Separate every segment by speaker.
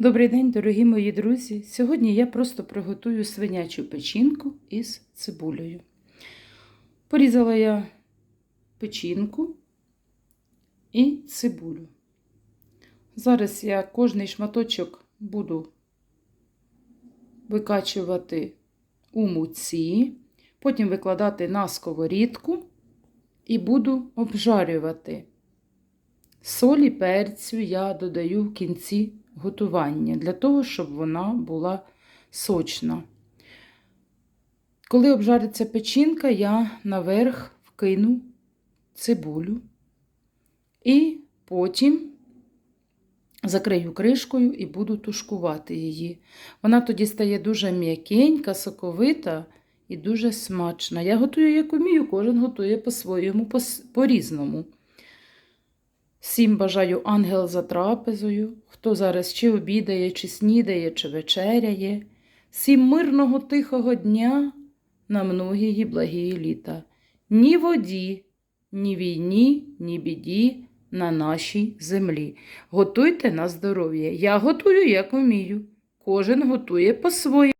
Speaker 1: Добрий день, дорогі мої друзі! Сьогодні я просто приготую свинячу печінку із цибулею. Порізала я печінку і цибулю. Зараз я кожний шматочок буду викачувати у муці, потім викладати на сковорідку і буду обжарювати. Солі перцю я додаю в кінці готування для того, щоб вона була сочна. Коли обжариться печінка, я наверх вкину цибулю і потім закрию кришкою і буду тушкувати її. Вона тоді стає дуже м'якенька, соковита і дуже смачна. Я готую, як умію, кожен готує по-своєму, по-різному. Всім бажаю ангел за трапезою, хто зараз чи обідає, чи снідає, чи вечеряє. Всім мирного тихого дня на многії благії літа. Ні воді, ні війні, ні біді на нашій землі. Готуйте на здоров'я. Я готую, як умію. Кожен готує по-своєму.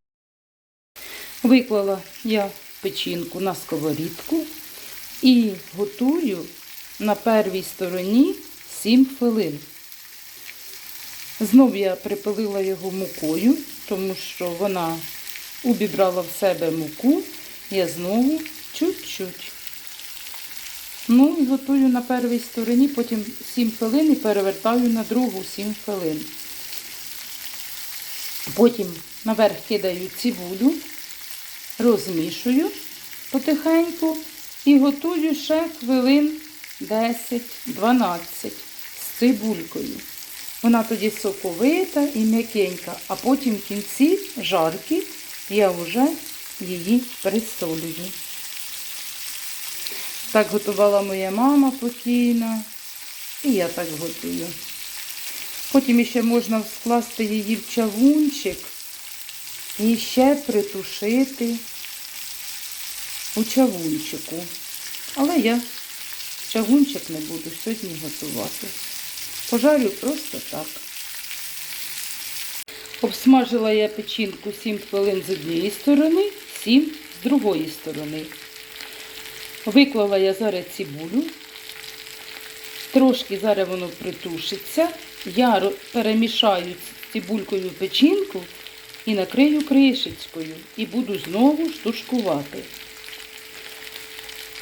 Speaker 1: Виклала я печінку на сковорідку і готую на первій стороні 7 хвилин. Знов я припилила його мукою, тому що вона убібрала в себе муку, я знову чуть-чуть. Ну і готую на первій стороні, потім 7 хвилин і перевертаю на другу 7 хвилин. Потім наверх кидаю цибулю, розмішую потихеньку і готую ще хвилин 10-12 з цибулькою. Вона тоді соковита і м'якенька, а потім в кінці жарки я вже її присолюю. Так готувала моя мама покійна, і я так готую. Потім ще можна скласти її в чавунчик і ще притушити у чавунчику. Але я чавунчик не буду сьогодні готувати. Пожарю просто так. Обсмажила я печінку 7 хвилин з однієї сторони, 7 з другої сторони. Виклала я зараз цибулю. Трошки зараз воно притушиться. Я перемішаю цибулькою печінку і накрию кришечкою. І буду знову штушкувати.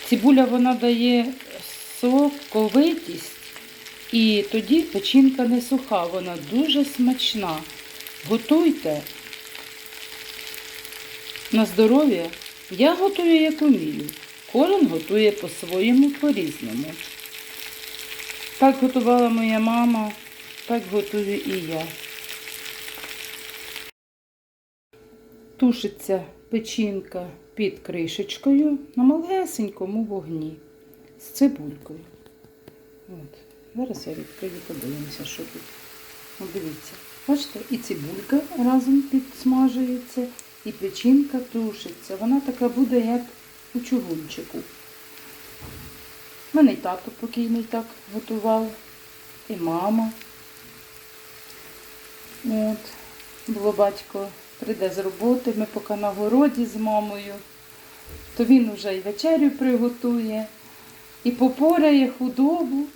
Speaker 1: Цибуля вона дає соковитість. І тоді печінка не суха, вона дуже смачна. Готуйте на здоров'я. Я готую, як умію. Кожен готує по-своєму, по-різному. Так готувала моя мама, так готую і я. Тушиться печінка під кришечкою на малесенькому вогні з цибулькою. От. Зараз я відкрию, подивимося, що тут. О, дивіться. Бачите, і цибулька разом підсмажується, і печінка тушиться. Вона така буде, як у чугунчику. У мене й тато покійний так готував, і мама. От. Було батько прийде з роботи, ми поки на городі з мамою, то він вже і вечерю приготує, і попоряє худобу.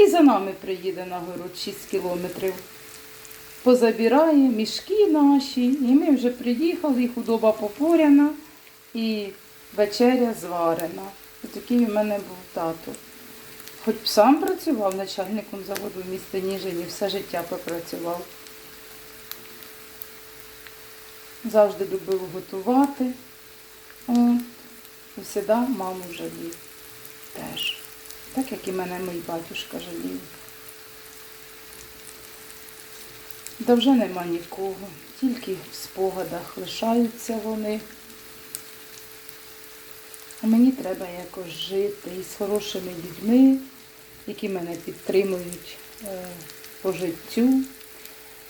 Speaker 1: І за нами приїде на город 6 кілометрів. Позабирає мішки наші, і ми вже приїхали, і худоба попоряна, і вечеря зварена. І такий у мене був тато. Хоч сам працював начальником заводу в місті Ніжині, все життя попрацював. Завжди любив готувати. О, і завжди маму жалів теж. Так як і мене мій батюшка жалів. Да вже нема нікого, тільки в спогадах лишаються вони. А мені треба якось жити із хорошими людьми, які мене підтримують е, по життю.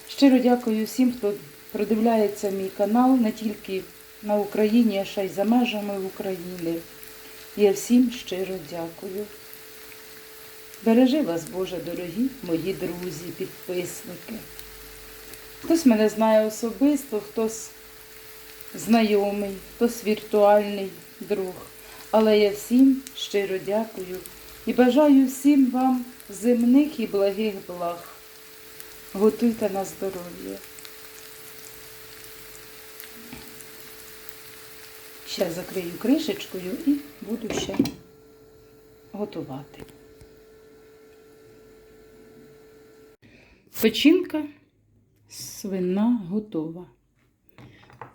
Speaker 1: Щиро дякую всім, хто продивляється мій канал не тільки на Україні, а ще й за межами України. Я всім щиро дякую. Бережи вас, Боже, дорогі мої друзі, підписники. Хтось мене знає особисто, хтось знайомий, хтось віртуальний друг. Але я всім щиро дякую і бажаю всім вам земних і благих благ. Готуйте на здоров'я. Ще закрию кришечкою і буду ще готувати. Печінка свина готова.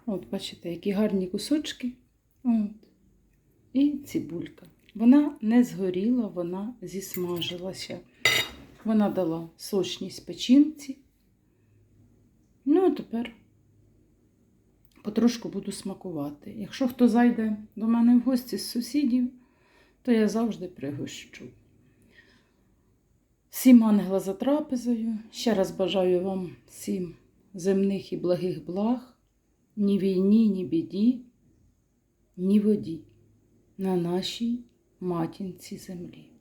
Speaker 1: От, бачите, які гарні кусочки. От. І цибулька. Вона не згоріла, вона зісмажилася. Вона дала сочність печінці. Ну, а тепер потрошку буду смакувати. Якщо хто зайде до мене в гості з сусідів, то я завжди пригощу. Всім ангела за трапезою. Ще раз бажаю вам всім земних і благих благ, ні війні, ні біді, ні воді на нашій матінці землі.